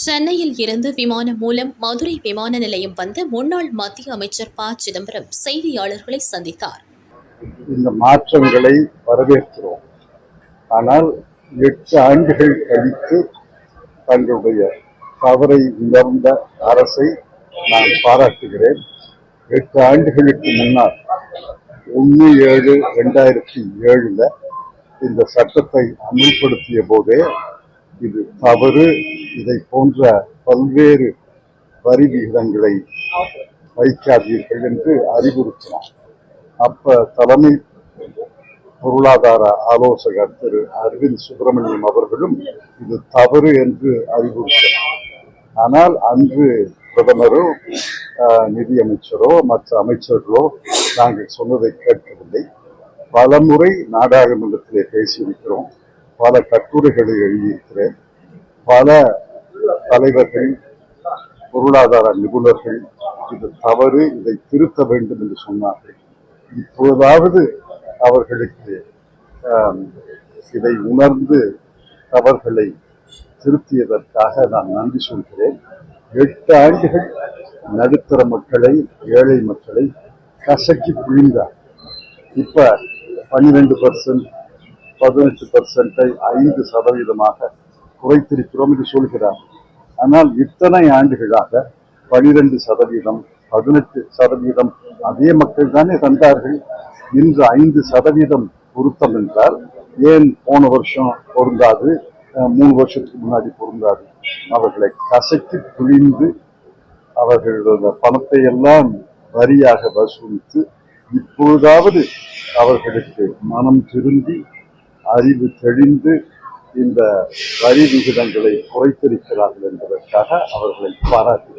சென்னையில் இருந்து விமானம் மூலம் மதுரை விமான நிலையம் வந்த முன்னாள் மத்திய அமைச்சர் ப. சிதம்பரம் செய்தியாளர்களை சந்தித்தார். இந்த மாற்றங்களை வரவேற்கிறோம். ஆனால் எட்டு ஆண்டுகள் கழித்து தங்களுடைய தவறை உணர்ந்த அரசை நான் பாராட்டுகிறேன். எட்டு ஆண்டுகளுக்கு முன்னால் ஒன்று ஏழு ரெண்டாயிரத்தி ஏழுல இந்த சட்டத்தை அமல்படுத்திய போதே இது தவறு. இதை போன்ற பல்வேறு வரி விகிதங்களை வைக்காதீர்கள் என்று அறிவுறுத்தினோம் அப்ப தலைமை பொருளாதார ஆலோசகர் திரு அரவிந்த் சுப்பிரமணியம் அவர்களும் இது தவறு என்று அறிவுறுத்தினார். ஆனால் அன்று பிரதமரோ ஆஹ், நிதியமைச்சரோ மற்ற அமைச்சர்களோ நாங்கள் சொன்னதை கேட்கவில்லை. பலமுறை நாடாளுமன்றத்திலே பேசியிருக்கிறோம். பல கட்டுரைகளை எழுதியிருக்கிறேன். பல தலைவர்கள் பொருளாதார நிபுணர்கள் இது தவறு இதை திருத்த வேண்டும் என்று சொன்னார்கள். இப்பொழுதாவது அவர்களுக்கு இதை உணர்ந்து தவறுகளை திருத்தியதற்காக நான் நன்றி சொல்கிறேன். எட்டு ஆண்டுகள் நடுத்தர மக்களை ஏழை மக்களை கசக்கி பிழிந்தார். இப்ப பன்னிரெண்டு பர்சன்ட் பதினெட்டு பர்சன்ட்டை ஐந்து சதவீதமாக குறைத்திருக்கிறோம் என்று சொல்கிறார். ஆனால் இத்தனை ஆண்டுகளாக பனிரெண்டு சதவீதம் பதினெட்டு சதவீதம் அதே மக்கள் தானே தந்தார்கள். இன்று ஐந்து சதவீதம் பொருத்தம் என்றால் ஏன் போன வருஷம் பொருந்தாது மூணு வருஷத்துக்கு முன்னாடி பொருந்தாது? அவர்களை கசக்கி பிழிந்து அவர்களோட பணத்தை எல்லாம் வரியாக வசூலித்து இப்பொழுதாவது அவர்களுக்கு மனம் திருந்தி அறிவு தெளிந்து இந்த வரி விகிதங்களை குறைத்திருக்கிறார்கள் என்பதற்காக அவர்களை பாராட்டி